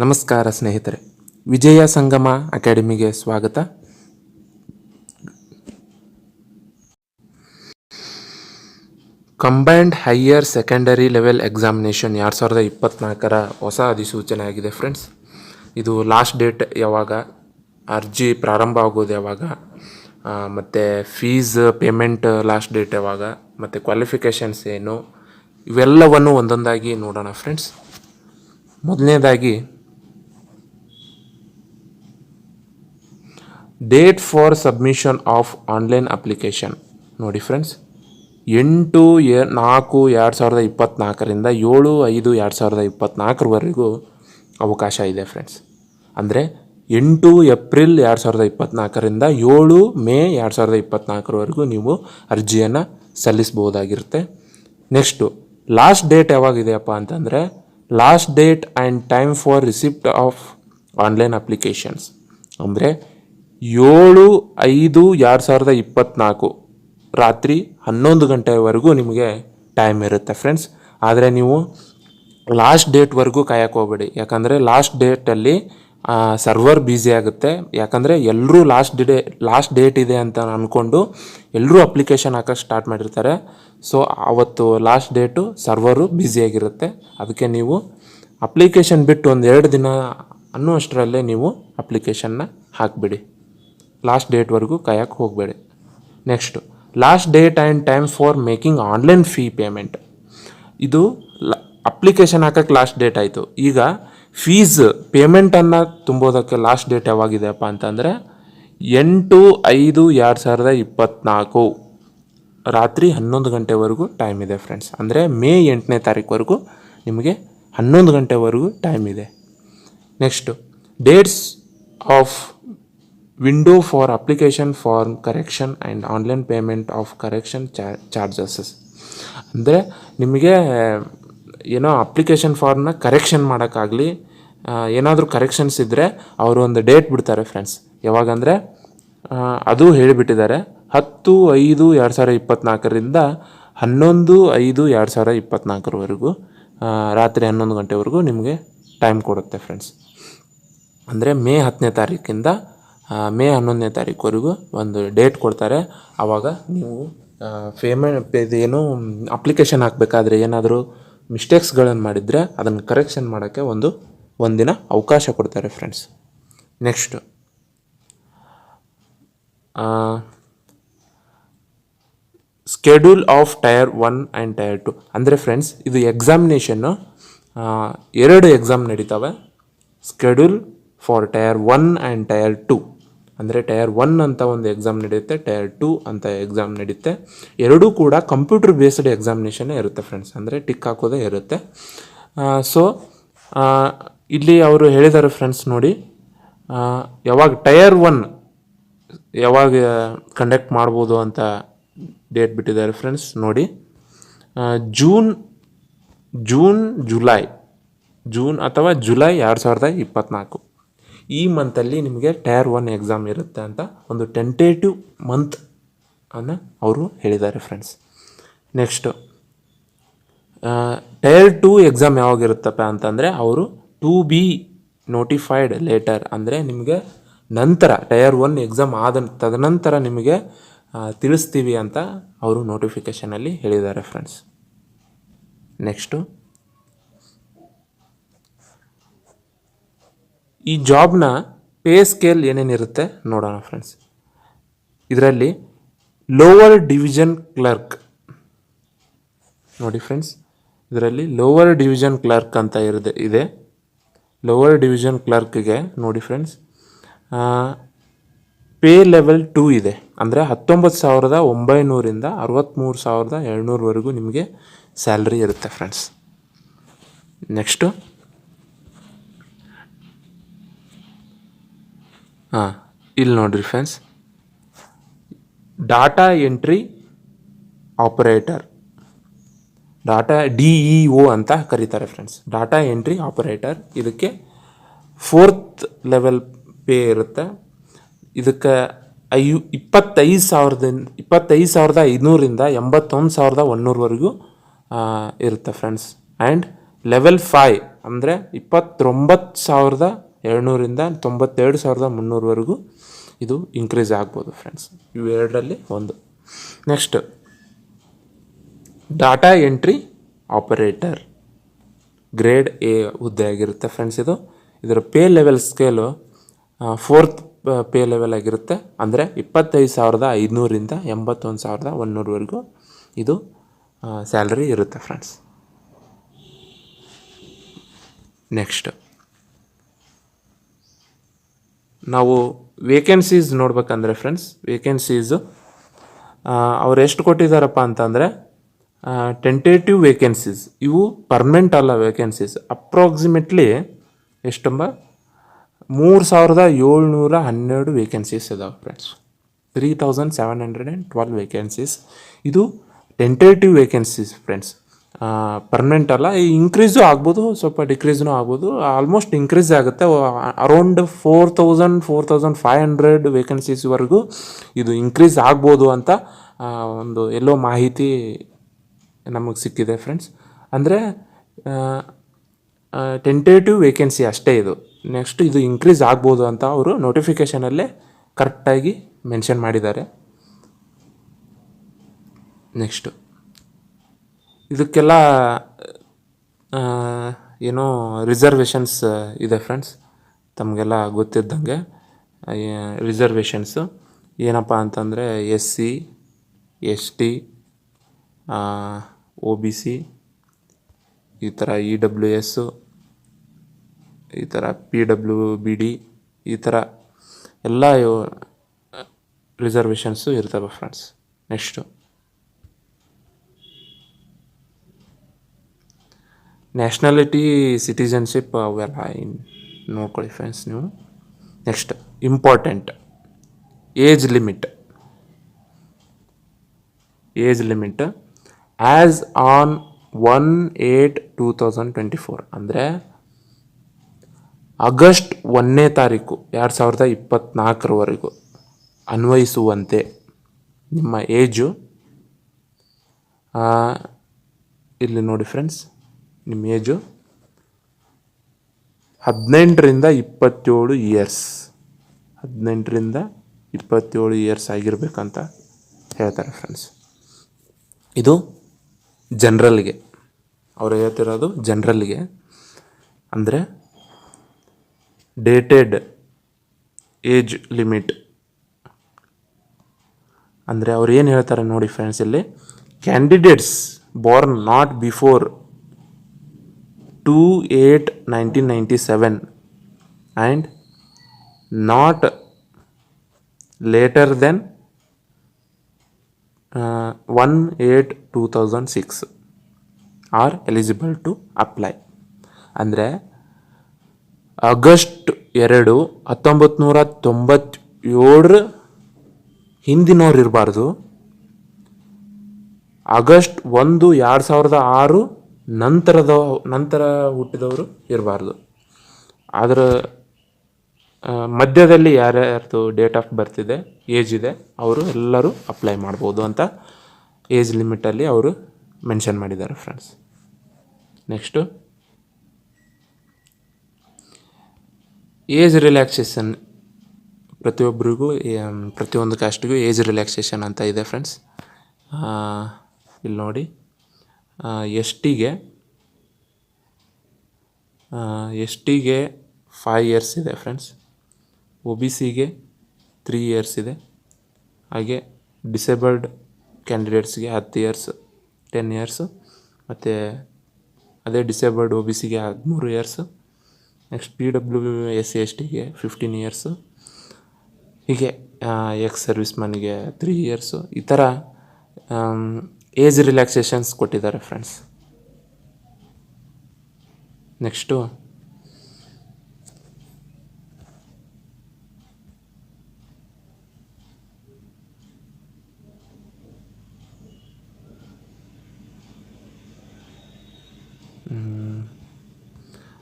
ನಮಸ್ಕಾರ ಸ್ನೇಹಿತರೆ. ವಿಜಯ ಸಂಗಮ ಅಕಾಡೆಮಿಗೆ ಸ್ವಾಗತ. Combined higher secondary level examination ಎರಡು ಸಾವಿರದ ಇಪ್ಪತ್ತ್ನಾಲ್ಕರ ಹೊಸ ಅಧಿಸೂಚನೆ ಆಗಿದೆ ಫ್ರೆಂಡ್ಸ್ ಇದು ಲಾಸ್ಟ್ ಡೇಟ್ ಯಾವಾಗ, ಅರ್ಜಿ ಪ್ರಾರಂಭ ಆಗೋದು ಯಾವಾಗ ಮತ್ತು ಫೀಸ್ ಪೇಮೆಂಟ್ ಲಾಸ್ಟ್ ಡೇಟ್ ಯಾವಾಗ, ಮತ್ತು ಕ್ವಾಲಿಫಿಕೇಷನ್ಸ್ ಏನು, ಇವೆಲ್ಲವನ್ನು ಒಂದೊಂದಾಗಿ ನೋಡೋಣ ಫ್ರೆಂಡ್ಸ್ ಮೊದಲನೇದಾಗಿ date for submission of online application ನೋಡಿ ಫ್ರೆಂಡ್ಸ್ ಎಂಟು ಎ, ನಾಲ್ಕು ಎರಡು ಸಾವಿರದ ಇಪ್ಪತ್ತ್ನಾಲ್ಕರಿಂದ ಏಳು, ಐದು ಎರಡು ಸಾವಿರದ ಇಪ್ಪತ್ತ್ನಾಲ್ಕರವರೆಗೂ ಅವಕಾಶ ಇದೆ ಫ್ರೆಂಡ್ಸ್ ಅಂದರೆ ಎಂಟು ಏಪ್ರಿಲ್ ಎರಡು ಸಾವಿರದ ಇಪ್ಪತ್ತ್ನಾಲ್ಕರಿಂದ ಏಳು ಮೇ ಎರಡು ಸಾವಿರದ ಇಪ್ಪತ್ತ್ನಾಲ್ಕರವರೆಗೂ ನೀವು ಅರ್ಜಿಯನ್ನು ಸಲ್ಲಿಸ್ಬೋದಾಗಿರುತ್ತೆ ನೆಕ್ಸ್ಟು ಲಾಸ್ಟ್ ಡೇಟ್ ಯಾವಾಗಿದೆಯಪ್ಪ ಅಂತಂದರೆ last date and time for receipt of online applications ಅಂದರೆ ಏಳು ಐದು ಎರಡು ಸಾವಿರದ ಇಪ್ಪತ್ತ್ನಾಲ್ಕು ರಾತ್ರಿ ಹನ್ನೊಂದು ಗಂಟೆವರೆಗೂ ನಿಮಗೆ ಟೈಮ್ ಇರುತ್ತೆ ಫ್ರೆಂಡ್ಸ್ ಆದರೆ ನೀವು ಲಾಸ್ಟ್ ಡೇಟ್ವರೆಗೂ ಕಾಯಕ್ಕೆ ಹೋಗ್ಬೇಡಿ. ಯಾಕಂದರೆ ಲಾಸ್ಟ್ ಡೇಟಲ್ಲಿ ಸರ್ವರ್ ಬ್ಯುಸಿ ಆಗುತ್ತೆ. ಯಾಕಂದರೆ ಎಲ್ಲರೂ ಲಾಸ್ಟ್ ಡೇ ಲಾಸ್ಟ್ ಡೇಟ್ ಇದೆ ಅಂತ ಅಂದ್ಕೊಂಡು ಎಲ್ಲರೂ ಅಪ್ಲಿಕೇಶನ್ ಹಾಕೋಕ್ಕೆ ಸ್ಟಾರ್ಟ್ ಮಾಡಿರ್ತಾರೆ. ಸೊ ಅವತ್ತು ಲಾಸ್ಟ್ ಡೇಟು ಸರ್ವರು ಬ್ಯುಸಿಯಾಗಿರುತ್ತೆ ಅದಕ್ಕೆ ನೀವು ಅಪ್ಲಿಕೇಶನ್ ಬಿಟ್ಟು ಒಂದು ಎರಡು ದಿನ ಅನ್ನುವಷ್ಟರಲ್ಲೇ ನೀವು ಅಪ್ಲಿಕೇಶನ್ನ ಹಾಕಿಬಿಡಿ. ಲಾಸ್ಟ್ ಡೇಟ್ವರೆಗೂ ಕಾಯಕ್ಕೆ ಹೋಗಬೇಡಿ. Next last date and time for making online fee payment ಇದು ಅಪ್ಲಿಕೇಶನ್ ಹಾಕಕ್ಕೆ ಲಾಸ್ಟ್ ಡೇಟ್ ಆಯಿತು. ಈಗ ಫೀಸ್ ಪೇಮೆಂಟನ್ನು ತುಂಬೋದಕ್ಕೆ ಲಾಸ್ಟ್ ಡೇಟ್ ಯಾವಾಗಿದೆಯಪ್ಪ ಅಂತಂದರೆ ಎಂಟು, ಐದು, ಎರಡು ಸಾವಿರದ ಇಪ್ಪತ್ತ್ನಾಲ್ಕು ರಾತ್ರಿ ಹನ್ನೊಂದು ಗಂಟೆವರೆಗೂ ಟೈಮ್ ಇದೆ ಫ್ರೆಂಡ್ಸ್ ಅಂದರೆ ಮೇ ಎಂಟನೇ ತಾರೀಕುವರೆಗೂ ನಿಮಗೆ ಹನ್ನೊಂದು ಗಂಟೆವರೆಗೂ ಟೈಮ್ ಇದೆ. Next dates of window for application form correction and online payment of correction charges ಅಂದರೆ ನಿಮಗೆ, ಏನೋ ಅಪ್ಲಿಕೇಶನ್ ಫಾರ್ಮ್ನ ಕರೆಕ್ಷನ್ ಮಾಡೋಕ್ಕಾಗಲಿ ಏನಾದರೂ ಕರೆಕ್ಷನ್ಸ್ ಇದ್ದರೆ ಅವರು ಒಂದು ಡೇಟ್ ಬಿಡ್ತಾರೆ ಫ್ರೆಂಡ್ಸ್ ಯಾವಾಗಂದರೆ ಅದು ಹೇಳಿಬಿಟ್ಟಿದ್ದಾರೆ, ಹತ್ತು, ಐದು, ಎರಡು ಸಾವಿರ ಇಪ್ಪತ್ತ್ನಾಲ್ಕರಿಂದ ಹನ್ನೊಂದು, ಐದು, ಎರಡು ಸಾವಿರ ಇಪ್ಪತ್ತ್ನಾಲ್ಕರವರೆಗೂ ರಾತ್ರಿ ಹನ್ನೊಂದು ಗಂಟೆವರೆಗೂ ನಿಮಗೆ ಟೈಮ್ ಕೊಡುತ್ತೆ ಫ್ರೆಂಡ್ಸ್ ಅಂದರೆ ಮೇ ಹತ್ತನೇ ತಾರೀಕಿಂದ ಮೇ ಹನ್ನೊಂದನೇ ತಾರೀಕುವರೆಗೂ ಒಂದು ಡೇಟ್ ಕೊಡ್ತಾರೆ. ಆವಾಗ ನೀವು ಪೇಮೆಂಟ್ ಏನು ಅಪ್ಲಿಕೇಶನ್ ಹಾಕಬೇಕಾದ್ರೆ ಏನಾದರೂ ಮಿಸ್ಟೇಕ್ಸ್ಗಳನ್ನು ಮಾಡಿದರೆ ಅದನ್ನು ಕರೆಕ್ಷನ್ ಮಾಡೋಕ್ಕೆ ಒಂದು, ಒಂದಿನ ಅವಕಾಶ ಕೊಡ್ತಾರೆ friends next schedule of tier one and tier two ಅಂದರೆ ಫ್ರೆಂಡ್ಸ್ ಇದು ಎಕ್ಸಾಮಿನೇಷನ್ನು ಎರಡು exam ನಡೀತಾವೆ. Schedule for tier one and tier two ಅಂದರೆ ಟಯರ್ ಒನ್ ಅಂತ ಒಂದು ಎಕ್ಸಾಮ್ ನಡೆಯುತ್ತೆ, ಟಯರ್ ಟೂ ಅಂತ ಎಕ್ಸಾಮ್ ನಡೆಯುತ್ತೆ ಎರಡೂ ಕೂಡ ಕಂಪ್ಯೂಟರ್ ಬೇಸ್ಡ್ ಎಕ್ಸಾಮಿನೇಷನ್ನೇ ಇರುತ್ತೆ ಫ್ರೆಂಡ್ಸ್ ಅಂದರೆ ಟಿಕ್ ಹಾಕೋದೇ ಇರುತ್ತೆ. ಸೊ ಇಲ್ಲಿ ಅವರು ಹೇಳಿದ್ದಾರೆ ಫ್ರೆಂಡ್ಸ್ ನೋಡಿ ಯಾವಾಗ ಟಯರ್ ಒನ್ ಯಾವಾಗ ಕಂಡಕ್ಟ್ ಮಾಡ್ಬೋದು ಅಂತ ಡೇಟ್ ಬಿಟ್ಟಿದ್ದಾರೆ ಫ್ರೆಂಡ್ಸ್ ನೋಡಿ. ಜೂನ್ ಜೂನ್ ಜುಲೈ ಜೂನ್ ಅಥವಾ ಜುಲೈ ಎರಡು ಸಾವಿರದ ಇಪ್ಪತ್ತ್ನಾಲ್ಕು ಈ ಮಂತಲ್ಲಿ ನಿಮಗೆ ಟಯರ್ ಒನ್ ಎಕ್ಸಾಮ್ ಇರುತ್ತೆ ಅಂತ ಒಂದು ಟೆಂಟೇಟಿವ್ ಮಂತ್ ಅನ್ನು ಅವರು ಹೇಳಿದ್ದಾರೆ friends next tier two exam ಯಾವಾಗಿರುತ್ತಪ್ಪ ಅಂತಂದರೆ ಅವರು ಟು ಬಿ ನೋಟಿಫೈಡ್ ಲೇಟರ್ ಅಂದರೆ ನಿಮಗೆ ನಂತರ ಟಯರ್ ಒನ್ ಎಕ್ಸಾಮ್ ಆದ ತದನಂತರ ನಿಮಗೆ ತಿಳಿಸ್ತೀವಿ ಅಂತ ಅವರು ನೋಟಿಫಿಕೇಷನಲ್ಲಿ ಹೇಳಿದ್ದಾರೆ ಫ್ರೆಂಡ್ಸ್ ನೆಕ್ಸ್ಟು ಈ ಜಾಬ್ನ ಪೇ ಸ್ಕೇಲ್ ಏನೇನಿರುತ್ತೆ ನೋಡೋಣ ಫ್ರೆಂಡ್ಸ್ ಇದರಲ್ಲಿ ಲೋವರ್ ಡಿವಿಷನ್ ಕ್ಲರ್ಕ್ ನೋಡಿ ಫ್ರೆಂಡ್ಸ್ ಇದರಲ್ಲಿ ಲೋವರ್ ಡಿವಿಷನ್ ಕ್ಲರ್ಕ್ ಅಂತ ಇರದೆ, ಇದೆ. ಲೋವರ್ ಡಿವಿಷನ್ ಕ್ಲರ್ಕ್ಗೆ ನೋಡಿ ಫ್ರೆಂಡ್ಸ್ ಪೇ ಲೆವೆಲ್ ಟೂ ಇದೆ. ಅಂದರೆ ಹತ್ತೊಂಬತ್ತು ಸಾವಿರದ ಒಂಬೈನೂರಿಂದ ಅರವತ್ತ್ಮೂರು ಸಾವಿರದ ಏಳ್ನೂರವರೆಗೂ ನಿಮಗೆ ಸ್ಯಾಲ್ರಿ ಇರುತ್ತೆ ಫ್ರೆಂಡ್ಸ್ ನೆಕ್ಸ್ಟು ಹಾಂ, ಇಲ್ಲಿ ನೋಡಿರಿ friends data entry operator data D E O ಅಂತ ಕರೀತಾರೆ ಫ್ರೆಂಡ್ಸ್ ಡಾಟಾ ಎಂಟ್ರಿ ಆಪರೇಟರ್ ಇದಕ್ಕೆ ಫೋರ್ತ್ ಲೆವೆಲ್ ಪೇ ಇರುತ್ತೆ. ಇದಕ್ಕೆ ಐ ಇಪ್ಪತ್ತೈದು ಸಾವಿರದಿಂದ, ಇಪ್ಪತ್ತೈದು ಸಾವಿರದ ಐನೂರಿಂದ ಎಂಬತ್ತೊಂದು ಸಾವಿರದ ಒನ್ನೂರವರೆಗೂ ಇರುತ್ತೆ ಫ್ರೆಂಡ್ಸ್ ಆ್ಯಂಡ್ ಲೆವೆಲ್ ಫೈ ಅಂದರೆ ಇಪ್ಪತ್ತೊಂಬತ್ತು ಸಾವಿರದ ಏಳ್ನೂರಿಂದ ತೊಂಬತ್ತೆರಡು ಸಾವಿರದ ಮುನ್ನೂರವರೆಗೂ ಇದು ಇನ್ಕ್ರೀಸ್ ಆಗ್ಬೋದು ಫ್ರೆಂಡ್ಸ್ ಇವೆರಡರಲ್ಲಿ ಒಂದು. Next data entry operator grade A ಹುದ್ದೆ ಆಗಿರುತ್ತೆ ಫ್ರೆಂಡ್ಸ್ ಇದು. ಇದರ pay level scale fourth pay level ಆಗಿರುತ್ತೆ. ಅಂದರೆ ಇಪ್ಪತ್ತೈದು ಸಾವಿರದ ಐದುನೂರಿಂದ ಎಂಬತ್ತೊಂದು ಸಾವಿರದ ಒಂದುನೂರವರೆಗೂ ಇದು ಸ್ಯಾಲ್ರಿ ಇರುತ್ತೆ ಫ್ರೆಂಡ್ಸ್ ನೆಕ್ಸ್ಟ್ ನಾವು ವೇಕೆನ್ಸೀಸ್ ನೋಡ್ಬೇಕಂದ್ರೆ ಫ್ರೆಂಡ್ಸ್ ವೇಕೆನ್ಸೀಸು ಅವ್ರು ಎಷ್ಟು ಕೊಟ್ಟಿದ್ದಾರಪ್ಪ ಅಂತಂದರೆ ಟೆಂಟೇಟಿವ್ ವೇಕೆನ್ಸೀಸ್ ಇವು ಪರ್ಮನೆಂಟ್ ಅಲ್ಲ ವೇಕೆನ್ಸೀಸ್ ಅಪ್ರಾಕ್ಸಿಮೇಟ್ಲಿ ಎಷ್ಟಂಬ? ಮೂರು ಸಾವಿರದ ಏಳ್ನೂರ ಹನ್ನೆರಡು ವೇಕೆನ್ಸೀಸ್ ಇದಾವೆ friends three thousand seven hundred and twelve vacancies ಇದು ಟೆಂಟೇಟಿವ್ ವೇಕೆನ್ಸೀಸ್ ಫ್ರೆಂಡ್ಸ್ ಪರ್ಮನೆಂಟ್ ಅಲ್ಲ, ಈ ಇನ್ಕ್ರೀಸು ಆಗ್ಬೋದು, ಸ್ವಲ್ಪ ಡಿಕ್ರೀಸ್ನೂ ಆಗ್ಬೋದು ಆಲ್ಮೋಸ್ಟ್ ಇನ್ಕ್ರೀಸ್ ಆಗುತ್ತೆ. Around four thousand four thousand five hundred ವೇಕೆನ್ಸೀಸ್ವರೆಗೂ ಇದು ಇನ್ಕ್ರೀಸ್ ಆಗ್ಬೋದು ಅಂತ ಒಂದು ಎಲ್ಲೋ ಮಾಹಿತಿ ನಮಗೆ ಸಿಕ್ಕಿದೆ ಫ್ರೆಂಡ್ಸ್ ಅಂದರೆ ಟೆಂಟೇಟಿವ್ ವೇಕೆನ್ಸಿ ಅಷ್ಟೇ ಇದು. ನೆಕ್ಸ್ಟ್ ಇದು ಇನ್ಕ್ರೀಸ್ ಆಗ್ಬೋದು ಅಂತ ಅವರು ನೋಟಿಫಿಕೇಷನಲ್ಲೇ ಕರೆಕ್ಟಾಗಿ ಮೆನ್ಷನ್ ಮಾಡಿದ್ದಾರೆ. ನೆಕ್ಸ್ಟು ಇದಕ್ಕೆಲ್ಲ ಏನೋ ರಿಸರ್ವೇಷನ್ಸ್ ಇದೆ ಫ್ರೆಂಡ್ಸ್ ತಮಗೆಲ್ಲ ಗೊತ್ತಿದ್ದಂಗೆ ರಿಸರ್ವೇಷನ್ಸು ಏನಪ್ಪ ಅಂತಂದರೆ S C S T O B C ಈ ಥರ ಇ ಡಬ್ಲ್ಯೂ ಎಸ್ಸು ಈ ಥರ ಪಿ ಡಬ್ಲ್ಯೂ ಬಿ ಡಿ ಈ ಥರ ಎಲ್ಲ ರಿಸರ್ವೇಷನ್ಸು ಇರ್ತವೆ ಫ್ರೆಂಡ್ಸ್ ನೆಕ್ಸ್ಟು ನ್ಯಾಷನಾಲಿಟಿ ಸಿಟಿಸನ್ಶಿಪ್ ಅವೆಲ್ಲ ಇನ್ ನೋಡ್ಕೊಳ್ಳಿ ಫ್ರೆಂಡ್ಸ್ ನೀವು. Next important age limit age limit as on one eight two thousand twenty four ಅಂದರೆ ಆಗಸ್ಟ್ ಒಂದನೇ ತಾರೀಕು, ಎರಡು ಸಾವಿರದ ಇಪ್ಪತ್ತ್ನಾಲ್ಕರವರೆಗೂ ಅನ್ವಯಿಸುವಂತೆ ನಿಮ್ಮ ಏಜು ಇಲ್ಲಿ ನೋಡಿ ಫ್ರೆಂಡ್ಸ್ ನಿಮ್ಮ ಏಜು ಹದಿನೆಂಟರಿಂದ ಇಪ್ಪತ್ತೇಳು ಇಯರ್ಸ್ ಹದಿನೆಂಟರಿಂದ ಇಪ್ಪತ್ತೇಳು ಇಯರ್ಸ್ ಆಗಿರಬೇಕಂತ ಹೇಳ್ತಾರೆ ಫ್ರೆಂಡ್ಸ್ ಇದು ಜನ್ರಲ್ಗೆ. ಅವ್ರು ಹೇಳ್ತಿರೋದು ಜನ್ರಲ್ಗೆ. ಅಂದರೆ ಡೇಟೆಡ್ ಏಜ್ ಲಿಮಿಟ್ ಅಂದರೆ ಅವ್ರು ಏನು ಹೇಳ್ತಾರೆ ನೋಡಿ ಫ್ರೆಂಡ್ಸ್ ಇಲ್ಲಿ? Candidates born not before two eight nineteen ninety seven and not later than one eight two thousand six are eligible to apply ಅಂದರೆ ಆಗಸ್ಟ್ ಎರಡು ಹತ್ತೊಂಬತ್ತು ನೂರ ತೊಂಬತ್ತೇಳರ ಹಿಂದಿನವ್ರು ಇರಬಾರ್ದು. ಆಗಸ್ಟ್ ಒಂದು ಎರಡು ಸಾವಿರದ ಆರು ನಂತರದ, ನಂತರ ಹುಟ್ಟಿದವರು ಇರಬಾರ್ದು. ಅದರ ಮಧ್ಯದಲ್ಲಿ ಯಾರ್ಯಾರ್ದು ಡೇಟ್ ಆಫ್ ಬರ್ತ್ ಇದೆ ಏಜ್ ಇದೆ, ಅವರು ಎಲ್ಲರೂ ಅಪ್ಲೈ ಮಾಡ್ಬೋದು ಅಂತ ಏಜ್ ಲಿಮಿಟಲ್ಲಿ ಅವರು ಮೆನ್ಷನ್ ಮಾಡಿದ್ದಾರೆ ಫ್ರೆಂಡ್ಸ್ ನೆಕ್ಸ್ಟು ಏಜ್ ರಿಲ್ಯಾಕ್ಸೇಷನ್ ಪ್ರತಿಯೊಬ್ಬರಿಗೂ ಪ್ರತಿಯೊಂದು ಕಾಸ್ಟಿಗೂ ಏಜ್ ರಿಲ್ಯಾಕ್ಸೇಷನ್ ಅಂತ ಇದೆ ಫ್ರೆಂಡ್ಸ್ ಇಲ್ಲಿ ನೋಡಿ. ಎಸ್ ಟಿಗೆ ಎಸ್ ಟಿಗೆ ಫೈವ್ ಇಯರ್ಸ್ ಇದೆ ಫ್ರೆಂಡ್ಸ್ ಒ ಬಿ ಸಿಗೆ ತ್ರೀ ಇಯರ್ಸ್ ಇದೆ. ಹಾಗೆ ಡಿಸೇಬಲ್ಡ್ ಕ್ಯಾಂಡಿಡೇಟ್ಸ್ಗೆ ಹತ್ತು ಇಯರ್ಸ್ ಟೆನ್ ಇಯರ್ಸು ಮತ್ತು ಅದೇ ಡಿಸೇಬಲ್ಡ್ ಒ ಬಿ ಸಿಗೆ ಹದಿಮೂರು years next P W S C S ಟಿಗೆ ಫಿಫ್ಟೀನ್ ಇಯರ್ಸು ಹೀಗೆ ಎಕ್ಸ್ ಸರ್ವಿಸ್ ಮನಿಗೆ ತ್ರೀ ಇಯರ್ಸು ಈ ಥರ ಏಜ್ ರಿಲ್ಯಾಕ್ಸೇಷನ್ಸ್ ಕೊಟ್ಟಿದ್ದಾರೆ ಫ್ರೆಂಡ್ಸ್ ನೆಕ್ಸ್ಟು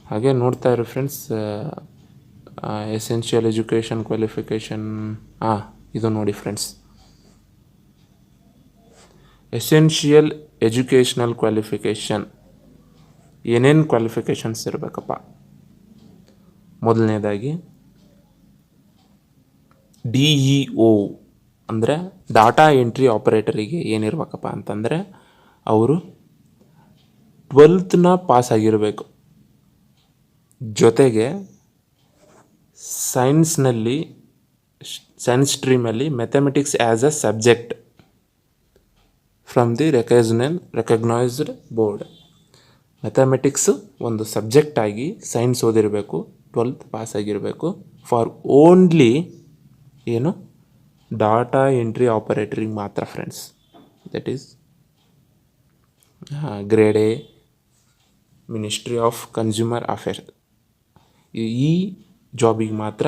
ಹಾಗೆ ನೋಡ್ತಾ ಇರೋ ಫ್ರೆಂಡ್ಸ್ ಎಸೆನ್ಷಿಯಲ್ ಎಜುಕೇಷನ್ ಕ್ವಾಲಿಫಿಕೇಷನ್ ಹಾಂ ಇದು ನೋಡಿ ಫ್ರೆಂಡ್ಸ್ ಎಸೆನ್ಷಿಯಲ್ ಎಜುಕೇಷನಲ್ ಕ್ವಾಲಿಫಿಕೇಷನ್ ಏನೇನು ಕ್ವಾಲಿಫಿಕೇಷನ್ಸ್ ಇರಬೇಕಪ್ಪ? ಮೊದಲನೇದಾಗಿ, ಡಿ ಇ ಒ ಅಂದರೆ ಡಾಟಾ ಎಂಟ್ರಿ ಆಪರೇಟರಿಗೆ ಏನಿರ್ಬೇಕಪ್ಪ ಅಂತಂದರೆ ಅವರು ಟ್ವೆಲ್ತ್ನ ಪಾಸ್ ಆಗಿರಬೇಕು ಜೊತೆಗೆ ಸೈನ್ಸ್ನಲ್ಲಿ, science ಸ್ಟ್ರೀಮಲ್ಲಿ mathematics as a subject. From the recognise recognised board mathematics ಒಂದು ಸಬ್ಜೆಕ್ಟ್ ಆಗಿ ಸೈನ್ಸ್ ಓದಿರಬೇಕು ಟ್ವೆಲ್ತ್ ಪಾಸ್ ಆಗಿರಬೇಕು. ಫಾರ್ ಓನ್ಲಿ ಏನು? ಡಾಟಾ ಎಂಟ್ರಿ ಆಪರೇಟರಿಗೆ ಮಾತ್ರ friends that is grade A ministry of consumer affair ಈ ಜಾಬಿಗೆ ಮಾತ್ರ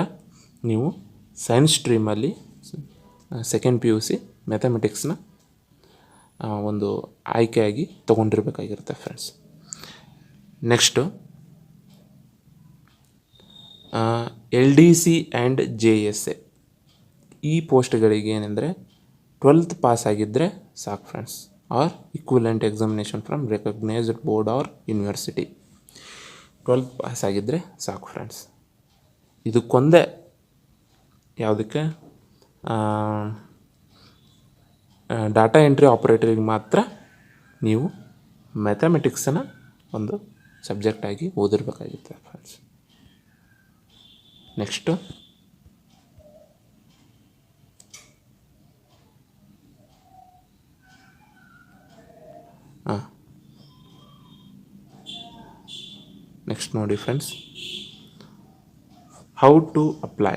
ನೀವು ಸೈನ್ಸ್ ಸ್ಟ್ರೀಮಲ್ಲಿ ಸೆಕೆಂಡ್ ಪಿ ಯು ಸಿ ಮ್ಯಾಥಮೆಟಿಕ್ಸ್ನ ಒಂದು ಆಯ್ಕೆಯಾಗಿ ತೊಗೊಂಡಿರ್ಬೇಕಾಗಿರುತ್ತೆ friends next L D C and J S A ಈ ಪೋಸ್ಟ್ಗಳಿಗೆ ಏನೆಂದರೆ ಟ್ವೆಲ್ತ್ ಪಾಸ್ ಆಗಿದ್ದರೆ ಸಾಕು friends or equivalent examination from recognised board or university twelfth pass ಆಗಿದ್ದರೆ ಸಾಕು ಫ್ರೆಂಡ್ಸ್ ಇದಕ್ಕೊಂದೇ ಯಾವುದಕ್ಕೆ? ಡಾಟಾ ಎಂಟ್ರಿ ಆಪ್ರೇಟರಿಗೆ ಮಾತ್ರ ನೀವು ಮ್ಯಾಥಮೆಟಿಕ್ಸನ್ನು ಒಂದು ಸಬ್ಜೆಕ್ಟಾಗಿ ಓದಿರ್ಬೇಕಾಗಿತ್ತು ಫ್ರೆಂಡ್ಸ್ ನೆಕ್ಸ್ಟು ಹಾಂ ನೆಕ್ಸ್ಟ್ ನೋಡಿ friends how to apply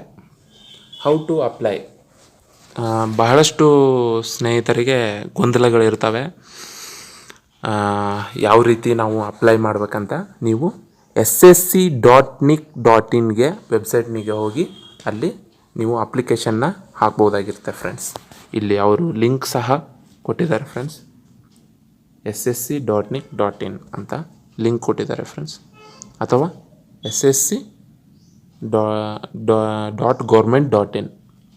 how to apply ಬಹಳಷ್ಟು ಸ್ನೇಹಿತರಿಗೆ ಗೊಂದಲಗಳಿರ್ತವೆ. ಯಾವ ರೀತಿ ನಾವು ಅಪ್ಲೈ ಮಾಡಬೇಕಂತ ನೀವು S S C dot nic dot ಇನ್ಗೆ ವೆಬ್ಸೈಟ್ನಿಗೆ ಹೋಗಿ ಅಲ್ಲಿ ನೀವು ಅಪ್ಲಿಕೇಶನ್ನ ಹಾಕ್ಬೋದಾಗಿರುತ್ತೆ ಫ್ರೆಂಡ್ಸ್ ಇಲ್ಲಿ ಅವರು ಲಿಂಕ್ ಸಹ ಕೊಟ್ಟಿದ್ದಾರೆ friends S S C dot nic dot in ಅಂತ ಲಿಂಕ್ ಕೊಟ್ಟಿದ್ದಾರೆ ಫ್ರೆಂಡ್ಸ್ ಅಥವಾ S S C dot government dot in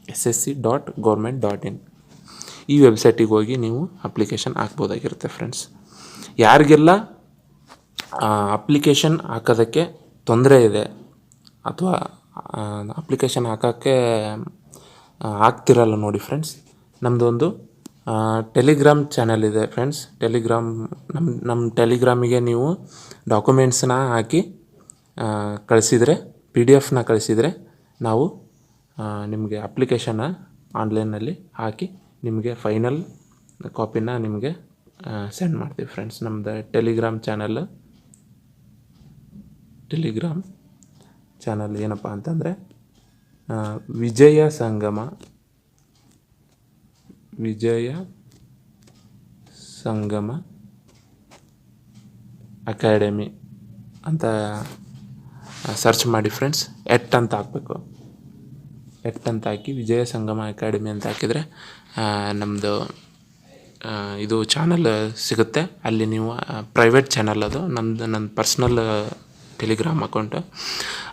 S S C dot government dot in ಈ ವೆಬ್ಸೈಟಿಗೆ ಹೋಗಿ ನೀವು ಅಪ್ಲಿಕೇಶನ್ ಹಾಕ್ಬೋದಾಗಿರುತ್ತೆ ಫ್ರೆಂಡ್ಸ್ ಯಾರಿಗೆಲ್ಲ ಅಪ್ಲಿಕೇಶನ್ ಹಾಕೋದಕ್ಕೆ ತೊಂದರೆ ಇದೆ, ಅಥವಾ ಅಪ್ಲಿಕೇಶನ್ ಹಾಕೋಕ್ಕೆ ಆಗ್ತಿರಲ್ಲ ನೋಡಿ ಫ್ರೆಂಡ್ಸ್ ನಮ್ಮದೊಂದು ಟೆಲಿಗ್ರಾಮ್ ಚಾನಲ್ ಇದೆ ಫ್ರೆಂಡ್ಸ್ ಟೆಲಿಗ್ರಾಮ್ ನಮ್ಮ ನಮ್ಮ ಟೆಲಿಗ್ರಾಮಿಗೆ ನೀವು ಡಾಕ್ಯುಮೆಂಟ್ಸನ್ನ ಹಾಕಿ ಕಳಿಸಿದರೆ ಪಿ ಡಿ ಎಫ್ನ ಕಳಿಸಿದರೆ ನಾವು ನಿಮಗೆ ಅಪ್ಲಿಕೇಶನ್ನ ಆನ್ಲೈನಲ್ಲಿ ಹಾಕಿ ನಿಮಗೆ ಫೈನಲ್ ಕಾಪಿನ ನಿಮಗೆ ಸೆಂಡ್ ಮಾಡ್ತೀವಿ ಫ್ರೆಂಡ್ಸ್ ನಮ್ಮದು ಟೆಲಿಗ್ರಾಮ್ ಚಾನಲ್ ಟೆಲಿಗ್ರಾಮ್ ಚಾನಲ್ ಏನಪ್ಪ ಅಂತಂದರೆ ವಿಜಯ ಸಂಗಮ. ವಿಜಯ ಸಂಗಮ ಅಕಾಡೆಮಿ ಅಂತ ಸರ್ಚ್ ಮಾಡಿ ಫ್ರೆಂಡ್ಸ್ ಎಟ್ ಅಂತ ಹಾಕಬೇಕು. ಎಟ್ ಅಂತ ಹಾಕಿ, ವಿಜಯ ಸಂಗಮ ಅಕಾಡೆಮಿ ಅಂತ ಹಾಕಿದರೆ ನಮ್ಮದು ಇದು ಚಾನಲ್ ಸಿಗುತ್ತೆ. ಅಲ್ಲಿ ನೀವು ಪ್ರೈವೇಟ್ ಚಾನಲ್ ಅದು. ನಂದು ನನ್ನ ಪರ್ಸ್ನಲ್ ಟೆಲಿಗ್ರಾಮ್ ಅಕೌಂಟು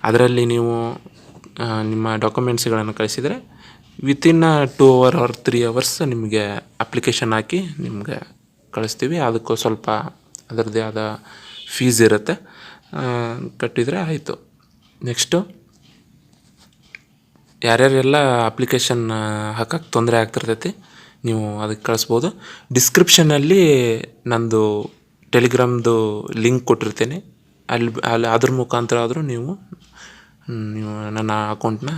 ಅದರಲ್ಲಿ ನೀವು ನಿಮ್ಮ ಡಾಕ್ಯುಮೆಂಟ್ಸ್ಗಳನ್ನು ಕಳಿಸಿದರೆ within two hour or three hours ನಿಮಗೆ ಅಪ್ಲಿಕೇಶನ್ ಹಾಕಿ ನಿಮಗೆ ಕಳಿಸ್ತೀವಿ. ಅದಕ್ಕೂ ಸ್ವಲ್ಪ ಅದರದ್ದೇ ಆದ ಫೀಸ್ ಇರುತ್ತೆ. ಕಟ್ಟಿದರೆ ಆಯಿತು. ನೆಕ್ಸ್ಟು ಯಾರ್ಯಾರೆಲ್ಲ ಅಪ್ಲಿಕೇಶನ್ ಹಾಕಕ್ಕೆ ತೊಂದರೆ ಆಗ್ತಿರ್ತೈತಿ, ನೀವು ಅದಕ್ಕೆ ಕಳಿಸ್ಬೋದು. ಡಿಸ್ಕ್ರಿಪ್ಷನಲ್ಲಿ ನಂದು ಟೆಲಿಗ್ರಾಮ್ದು ಲಿಂಕ್ ಕೊಟ್ಟಿರ್ತೇನೆ. ಅಲ್ಲಿ ಅಲ್ಲಿ ಅದ್ರ ಮುಖಾಂತರ ಆದರೂ ನೀವು ನೀವು ನನ್ನ ಅಕೌಂಟ್ನ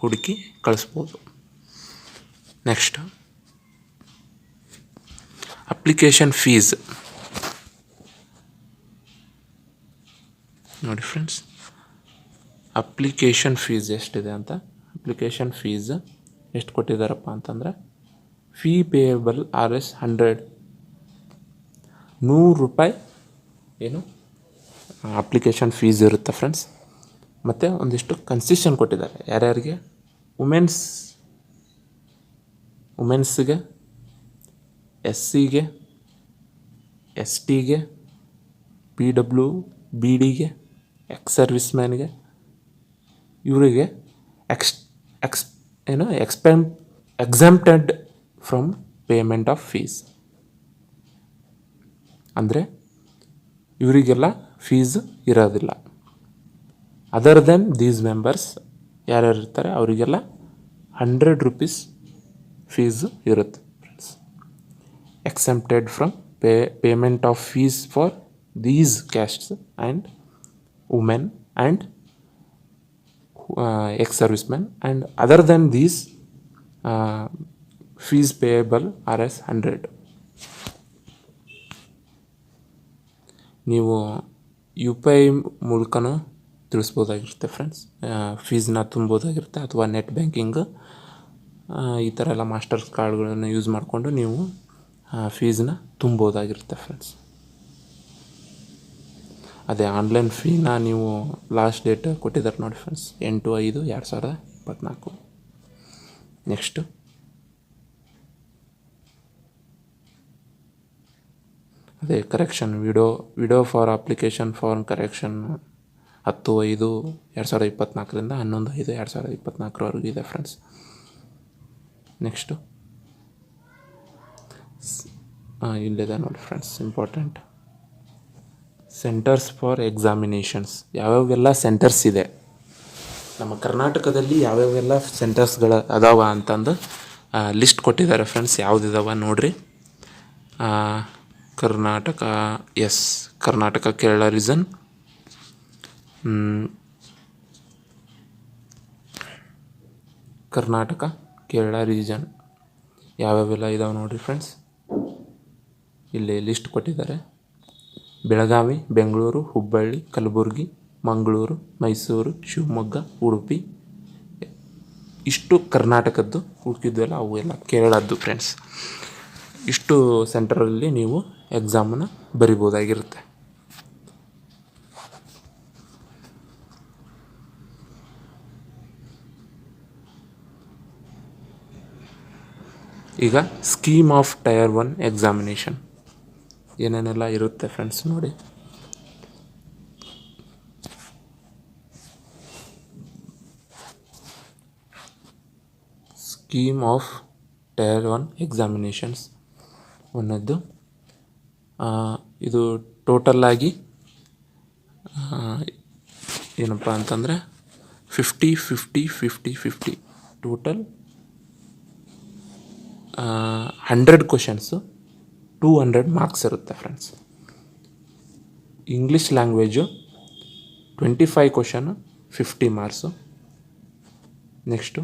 ಹುಡುಕಿ ಕಳಿಸ್ಬೋದು. ನೆಕ್ಸ್ಟ್ ಅಪ್ಲಿಕೇಶನ್ ಫೀಸ್ ನೋಡಿ ಫ್ರೆಂಡ್ಸ್ ಅಪ್ಲಿಕೇಶನ್ ಫೀಸ್ ಎಷ್ಟಿದೆ ಅಂತ. ಅಪ್ಲಿಕೇಶನ್ ಫೀಸ್ ಎಷ್ಟು ಕೊಟ್ಟಿದ್ದಾರಪ್ಪ ಅಂತಂದರೆ fee payable R S hundred ನೂರು ರೂಪಾಯಿ ಏನು ಅಪ್ಲಿಕೇಶನ್ ಫೀಸ್ ಇರುತ್ತೆ ಫ್ರೆಂಡ್ಸ್ ಮತ್ತು ಒಂದಿಷ್ಟು ಕನ್ಸಿಷನ್ ಕೊಟ್ಟಿದ್ದಾರೆ. ಯಾರ್ಯಾರಿಗೆ? ವುಮೆನ್ಸ್ ವುಮೆನ್ಸ್ಗೆ ಎಸ್ ಸಿಗೆ ಎಸ್ ಟಿಗೆ ಪಿ ಡಬ್ಲ್ಯೂ ಬಿ ಡಿಗೆ ಎಕ್ಸ್ ಸರ್ವಿಸ್ ಮ್ಯಾನ್ಗೆ ಇವರಿಗೆ ಎಕ್ಸ್ ಎಕ್ಸ್ ಏನು exem exempted from payment of fees ಅಂದರೆ, ಇವರಿಗೆಲ್ಲ ಫೀಸ್ ಇರೋದಿಲ್ಲ. ಅದರ್ ದೆನ್ ದೀಸ್ ಮೆಂಬರ್ಸ್ ಯಾರ್ಯಾರು ಇರ್ತಾರೆ, ಅವರಿಗೆಲ್ಲ ಹಂಡ್ರೆಡ್ ರುಪೀಸ್ ಫೀಸು ಇರುತ್ತೆ friends exempted from pay payment of fees for these castes and women and ex service men and other than these fees payable R S hundred ನೀವು U P I ಮೂಲಕನೂ ತಿಳಿಸ್ಬೋದಾಗಿರುತ್ತೆ friends ಫೀಸ್ನ ತುಂಬೋದಾಗಿರುತ್ತೆ ಅಥವಾ net banking ಈ ಥರ ಎಲ್ಲ masters ಕಾರ್ಡ್ಗಳನ್ನು use ಮಾಡಿಕೊಂಡು ನೀವು ಫೀಸ್ನ ತುಂಬೋದಾಗಿರುತ್ತೆ ಫ್ರೆಂಡ್ಸ್ ಅದೇ ಆನ್ಲೈನ್ ಫೀನ ನೀವು ಲಾಸ್ಟ್ ಡೇಟ್ ಕೊಟ್ಟಿದ್ದಾರೆ ನೋಡಿ ಫ್ರೆಂಡ್ಸ್ ಎಂಟು, ಐದು, ಎರಡು ಸಾವಿರದ ಇಪ್ಪತ್ತ್ನಾಲ್ಕು ನೆಕ್ಸ್ಟು ಅದೇ correction window window for application form correction ಹತ್ತು, ಐದು, ಎರಡು ಸಾವಿರದ ಇಪ್ಪತ್ತ್ನಾಲ್ಕರಿಂದ ಹನ್ನೊಂದು, ಐದು, ಎರಡು ಸಾವಿರದ ಇಪ್ಪತ್ತ್ನಾಲ್ಕರವರೆಗೂ ಇದೆ ಫ್ರೆಂಡ್ಸ್ ನೆಕ್ಸ್ಟು ಇಲ್ಲಿದೆ ನೋಡಿ friends important centres for examinations ಯಾವ್ಯಾವೆಲ್ಲ centres ಇದೆ? ನಮ್ಮ ಕರ್ನಾಟಕದಲ್ಲಿ ಯಾವ್ಯಾವೆಲ್ಲ ಸೆಂಟರ್ಸ್ಗಳು ಅದಾವ ಅಂತಂದು ಲಿಸ್ಟ್ ಕೊಟ್ಟಿದ್ದಾರೆ ಫ್ರೆಂಡ್ಸ್ ಯಾವುದಿದಾವ ನೋಡ್ರಿ. Karnataka S Karnataka Kerala region Karnataka, Kerala region ಯಾವ್ಯಾವೆಲ್ಲ ಇದಾವೆ ನೋಡಿರಿ ಫ್ರೆಂಡ್ಸ್ ಇಲ್ಲಿ ಲಿಸ್ಟ್ ಕೊಟ್ಟಿದ್ದಾರೆ. ಬೆಳಗಾವಿ, ಬೆಂಗಳೂರು, ಹುಬ್ಬಳ್ಳಿ, ಕಲಬುರಗಿ, ಮಂಗಳೂರು, ಮೈಸೂರು, ಶಿವಮೊಗ್ಗ, ಉಡುಪಿ. ಇಷ್ಟು ಕರ್ನಾಟಕದ್ದು ಉಳ್ಕಿದ್ವೆಲ್ಲ ಅವು ಎಲ್ಲ ಕೇರಳದ್ದು ಫ್ರೆಂಡ್ಸ್ ಇಷ್ಟು ಸೆಂಟರಲ್ಲಿ ನೀವು ಎಕ್ಸಾಮನ್ನು ಬರಿಬೋದಾಗಿರುತ್ತೆ. ಈಗ scheme of tier one examination ಏನೇನೆಲ್ಲ ಇರುತ್ತೆ ಫ್ರೆಂಡ್ಸ್ ನೋಡಿ. Scheme of tier one examinations ಒಂದದ್ದು. ಇದು ಟೋಟಲ್ ಆಗಿ ಆ, ಏನಪ್ಪ ಅಂತಂದರೆ fifty fifty fifty fifty total hundred questions two hundred marks ಇರುತ್ತೆ friends English language twenty five question fifty marks next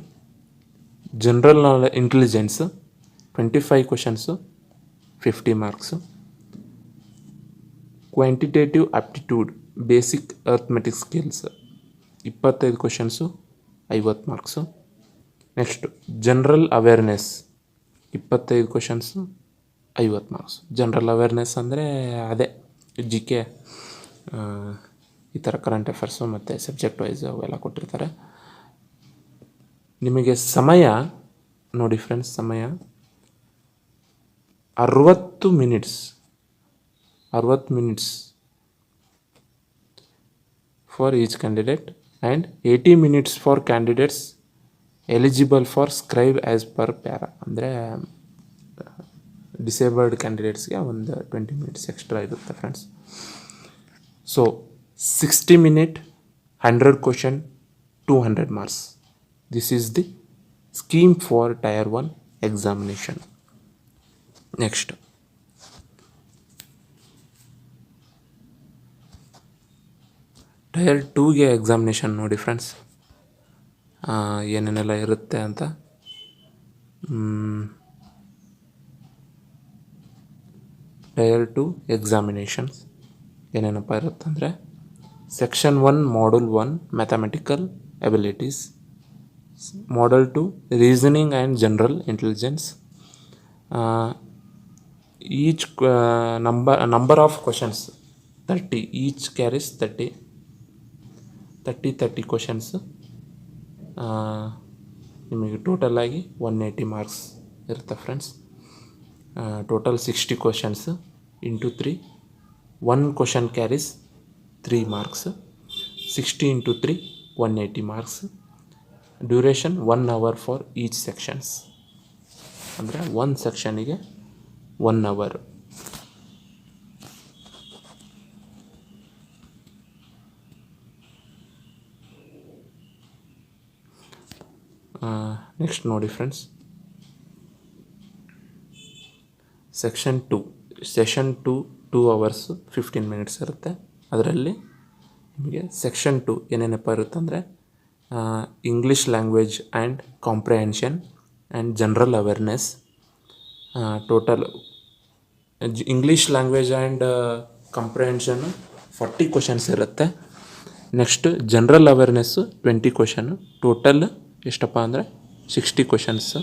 general knowledge intelligence twenty five questions fifty marks quantitative aptitude basic arithmetic skills ಇಪ್ಪತ್ತೈದು questions ಐವತ್ತು marks next general awareness ಇಪ್ಪತ್ತೈದು questions ಐವತ್ತು marks. General awareness ಅಂದರೆ ಅದೇ G K ಈ ಥರ current affairs ಮತ್ತು subject wise ಅವೆಲ್ಲ ಕೊಟ್ಟಿರ್ತಾರೆ. ನಿಮಗೆ ಸಮಯ, ನೋಡಿ ಫ್ರೆಂಡ್ಸ್ ಸಮಯ, ಅರವತ್ತು ಮಿನಿಟ್ಸ್ ಅರವತ್ತು minutes for each candidate and eighty minutes for candidates eligible for scribe as per para ಅಂದರೆ ಡಿಸೇಬಲ್ಡ್ ಕ್ಯಾಂಡಿಡೇಟ್ಸ್ಗೆ ಒಂದು ಟ್ವೆಂಟಿ ಮಿನಿಟ್ಸ್ ಎಕ್ಸ್ಟ್ರಾ ಇರುತ್ತೆ friends so sixty minute hundred question two hundred marks this is the scheme for tier one examination next tier ಟೂಗೆ examination ನೋಡಿ friends ಏನೇನೆಲ್ಲ ಇರುತ್ತೆ ಅಂತ? Tier two examinations ಏನೇನಪ್ಪ ಇರುತ್ತಂದರೆ section one module one mathematical abilities module two reasoning and general intelligence each number number of questions thirty each carries thirty thirty thirty questions ನಿಮಗೆ total ಆಗಿ one eighty marks ಇರುತ್ತೆ friends total sixty questions into three one question carries three marks sixty into three one eighty marks duration one hour for each sections ಅಂದರೆ one ಸೆಕ್ಷನಿಗೆ one hour next ನೋಡಿ friends section two session two two hours fifteen minutes ಇರುತ್ತೆ. ಅದರಲ್ಲಿ ನಿಮಗೆ section two ಏನೇನಪ್ಪ ಇರುತ್ತೆ ಅಂದರೆ English language and comprehension and general awareness total English language and comprehension forty questions ಇರುತ್ತೆ. Next general awareness twenty question total ಎಷ್ಟಪ್ಪ ಅಂದರೆ sixty questions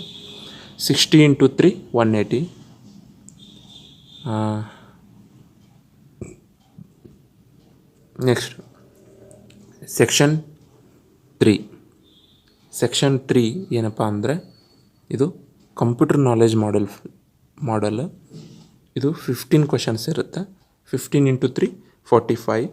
sixty into three one eighty next section three section three ಏನಪ್ಪ ಅಂದರೆ ಇದು computer knowledge model ಮಾಡಲ್ ಇದು fifteen questions ಇರುತ್ತೆ. Fifteen into three forty five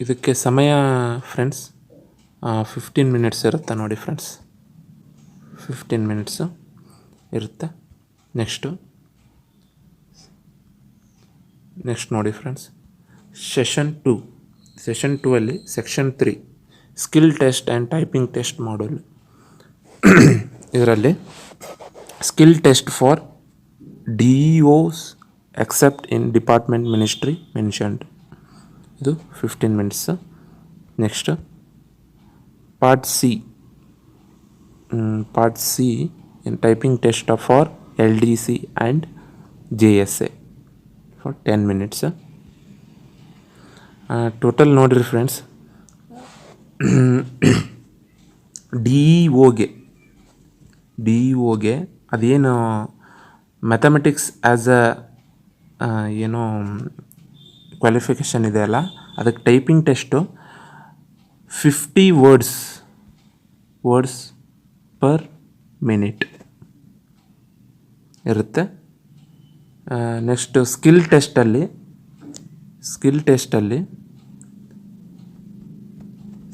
ಇದಕ್ಕೆ ಸಮಯ ಫ್ರೆಂಡ್ಸ್ ಫಿಫ್ಟೀನ್ ಮಿನಿಟ್ಸ್ ಇರುತ್ತೆ ನೋಡಿ ಫ್ರೆಂಡ್ಸ್ ಫಿಫ್ಟೀನ್ ಮಿನಿಟ್ಸು ಇರುತ್ತೆ. ನೆಕ್ಸ್ಟು ನೆಕ್ಸ್ಟ್ ನೋಡಿ friends session two session two ಅಲ್ಲಿ section three skill test and typing test ಮಾಡೋದು ಇದರಲ್ಲಿ skill test for D Os except in department ministry mentioned ಇದು fifteen minutes next part C in typing test for L D C and J S A for ten minutes total ನೋಡಿರಿ friends D ಒಗೆ D ಒಗೆ ಅದೇನು mathematics as ಅ ಏನು qualification ಇದೆ ಅಲ್ಲ? ಅದಕ್ಕೆ typing test fifty words words per minute ಇರುತ್ತೆ. Next skill ಟೆಸ್ಟಲ್ಲಿ ಸ್ಕಿಲ್ ಟೆಸ್ಟಲ್ಲಿ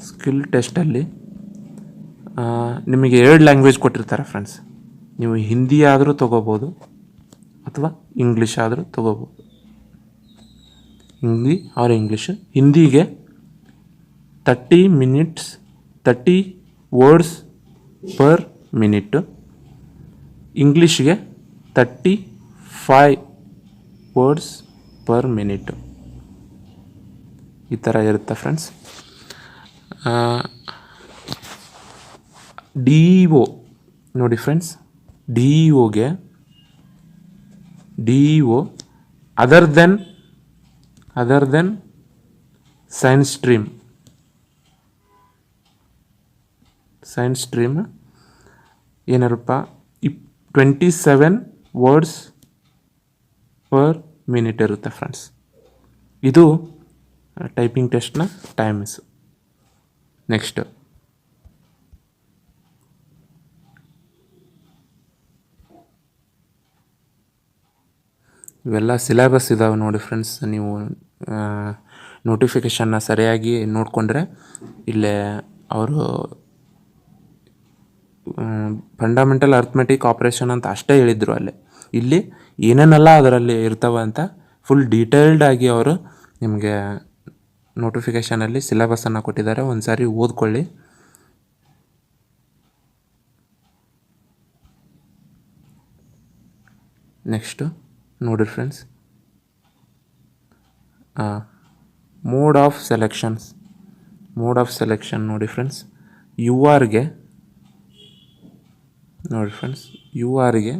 ಸ್ಕಿಲ್ ಟೆಸ್ಟಲ್ಲಿ ನಿಮಗೆ ಎರಡು ಲ್ಯಾಂಗ್ವೇಜ್ ಕೊಟ್ಟಿರ್ತಾರೆ ಫ್ರೆಂಡ್ಸ್ ನೀವು ಹಿಂದಿ ಆದರೂ ತೊಗೋಬೋದು ಅಥವಾ ಇಂಗ್ಲೀಷ್ ಆದರೂ ತೊಗೋಬೋದು. Hindi or English ಹಿಂದಿಗೆ thirty minutes thirty words per minute ಇಂಗ್ಲೀಷ್ಗೆ thirty five words per minute ಈ ಥರ ಇರುತ್ತೆ ಫ್ರೆಂಡ್ಸ್ ಡಿ ಒ ನೋಡಿ friends D ಒಗೆ D O other than other than science stream science stream ಏನಾರಪ್ಪ, ಇಪ್ twenty seven words per minute ಇರುತ್ತೆ friends ಇದು typing ಟೆಸ್ಟ್ನ times next ಇವೆಲ್ಲ syllabus ಇದಾವೆ ನೋಡಿ ಫ್ರೆಂಡ್ಸ್ ನೀವು ನೋಟಿಫಿಕೇಷನ್ನ ಸರಿಯಾಗಿ ನೋಡಿಕೊಂಡ್ರೆ, ಇಲ್ಲೇ ಅವರು ಫಂಡಮೆಂಟಲ್ ಅರ್ಥಮೆಟಿಕ್ ಆಪ್ರೇಷನ್ ಅಂತ ಅಷ್ಟೇ ಹೇಳಿದರು ಅಲ್ಲಿ. ಇಲ್ಲಿ ಏನೇನೆಲ್ಲ ಅದರಲ್ಲಿ ಇರ್ತವೆ ಅಂತ ಫುಲ್ ಡೀಟೇಲ್ಡ್ ಆಗಿ ಅವರು ನಿಮಗೆ ನೋಟಿಫಿಕೇಷನಲ್ಲಿ ಸಿಲೆಬಸನ್ನು ಕೊಟ್ಟಿದ್ದಾರೆ. ಒಂದು ಸಾರಿ ಓದ್ಕೊಳ್ಳಿ ನೆಕ್ಸ್ಟು ನೋಡಿರಿ friends mode of selections mode of selection ನೋಡಿ ಫ್ರೆಂಡ್ಸ್ ಯು ಆರ್ಗೆ ನೋಡಿ friends U ಆರ್ಗೆ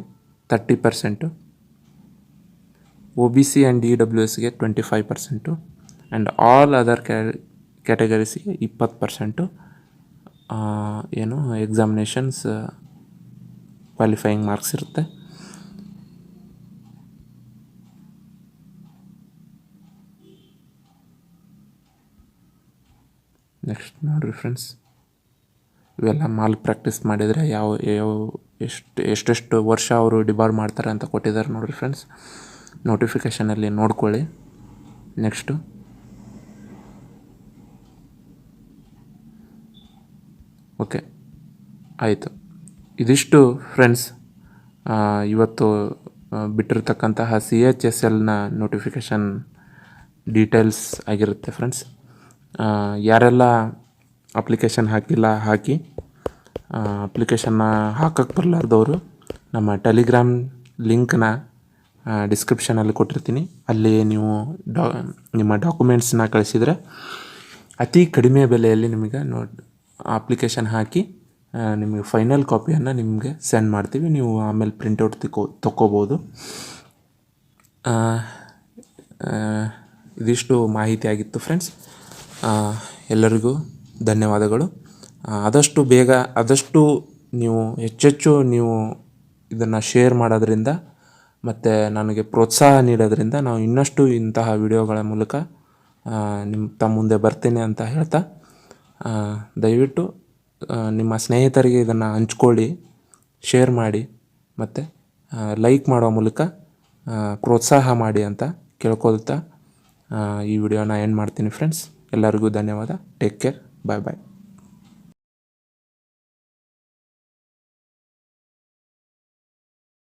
thirty percent O B C and E W ಎಸ್ಗೆ twenty five percent and all other ಕ್ಯಾ ಕ್ಯಾಟಗರೀಸ್ಗೆ ಇಪ್ಪತ್ತು ಪರ್ಸೆಂಟು ಏನು ಎಕ್ಸಾಮಿನೇಷನ್ಸ್ ಕ್ವಾಲಿಫೈಯಿಂಗ್ ಮಾರ್ಕ್ಸ್ ಇರುತ್ತೆ. ನೆಕ್ಸ್ಟ್ ನೋಡಿ ಫ್ರೆಂಡ್ಸ್ ಇವೆಲ್ಲ ಮಾಲ್ ಪ್ರಾಕ್ಟೀಸ್ ಮಾಡಿದರೆ ಯಾವ ಯಾವ ಎಷ್ಟು, ಎಷ್ಟೆಷ್ಟು ವರ್ಷ ಅವರು ಡಿಬಾರ್ ಮಾಡ್ತಾರೆ ಅಂತ ಕೊಟ್ಟಿದ್ದಾರೆ ನೋಡಿರಿ ಫ್ರೆಂಡ್ಸ್ ನೋಟಿಫಿಕೇಷನಲ್ಲಿ ನೋಡ್ಕೊಳ್ಳಿ. ನೆಕ್ಸ್ಟು ಓಕೆ ಆಯಿತು. ಇದಿಷ್ಟು ಫ್ರೆಂಡ್ಸ್ ಇವತ್ತು ಬಿಟ್ಟಿರ್ತಕ್ಕಂತಹ ಸಿ ಎಚ್ ಎಸ್ ಎಲ್ನ ನೋಟಿಫಿಕೇಷನ್ ಡೀಟೇಲ್ಸ್ ಆಗಿರುತ್ತೆ ಫ್ರೆಂಡ್ಸ್ ಯಾರೆಲ್ಲ ಅಪ್ಲಿಕೇಶನ್ ಹಾಕಿಲ್ಲ, ಹಾಕಿ ಅಪ್ಲಿಕೇಶನ್ನ ಹಾಕಕ್ಕೆ ಬರಲಾರ್ದವರು ನಮ್ಮ ಟೆಲಿಗ್ರಾಮ್ ಲಿಂಕ್ನ ಡಿಸ್ಕ್ರಿಪ್ಷನಲ್ಲಿ ಕೊಟ್ಟಿರ್ತೀನಿ. ಅಲ್ಲಿ ನೀವು ಡಾ, ನಿಮ್ಮ ಡಾಕ್ಯುಮೆಂಟ್ಸನ್ನ ಕಳಿಸಿದರೆ ಅತಿ ಕಡಿಮೆ ಬೆಲೆಯಲ್ಲಿ ನಿಮಗೆ ನೋಡಿ ಅಪ್ಲಿಕೇಶನ್ ಹಾಕಿ ನಿಮಗೆ ಫೈನಲ್ ಕಾಪಿಯನ್ನು ನಿಮಗೆ ಸೆಂಡ್ ಮಾಡ್ತೀವಿ. ನೀವು ಆಮೇಲೆ ಪ್ರಿಂಟೌಟ್ ತಿಕೋ ತೊಗೋಬೋದು ಇದಿಷ್ಟು ಮಾಹಿತಿ ಆಗಿತ್ತು ಫ್ರೆಂಡ್ಸ್ ಎಲ್ಲರಿಗೂ ಧನ್ಯವಾದಗಳು. ಆದಷ್ಟು ಬೇಗ, ಆದಷ್ಟು ನೀವು ಹೆಚ್ಚೆಚ್ಚು ನೀವು ಇದನ್ನು ಶೇರ್ ಮಾಡೋದ್ರಿಂದ ಮತ್ತು ನನಗೆ ಪ್ರೋತ್ಸಾಹ ನೀಡೋದ್ರಿಂದ ನಾವು ಇನ್ನಷ್ಟು ಇಂತಹ ವಿಡಿಯೋಗಳ ಮೂಲಕ ನಿಮ್ಮ ತಮ್ಮ ಮುಂದೆ ಬರ್ತೀನಿ ಅಂತ ಹೇಳ್ತಾ ದಯವಿಟ್ಟು ನಿಮ್ಮ ಸ್ನೇಹಿತರಿಗೆ ಇದನ್ನು ಹಂಚ್ಕೊಳ್ಳಿ ಶೇರ್ ಮಾಡಿ, ಮತ್ತು ಲೈಕ್ ಮಾಡೋ ಮೂಲಕ ಪ್ರೋತ್ಸಾಹ ಮಾಡಿ ಅಂತ ಕೇಳ್ಕೊಳ್ತಾ ಈ ವಿಡಿಯೋನ ಎಂಡ್ ಮಾಡ್ತೀನಿ ಫ್ರೆಂಡ್ಸ್ ಎಲ್ಲರಿಗೂ ಧನ್ಯವಾದ. ಟೇಕ್ ಕೇರ್ ಬಾಯ್ ಬಾಯ್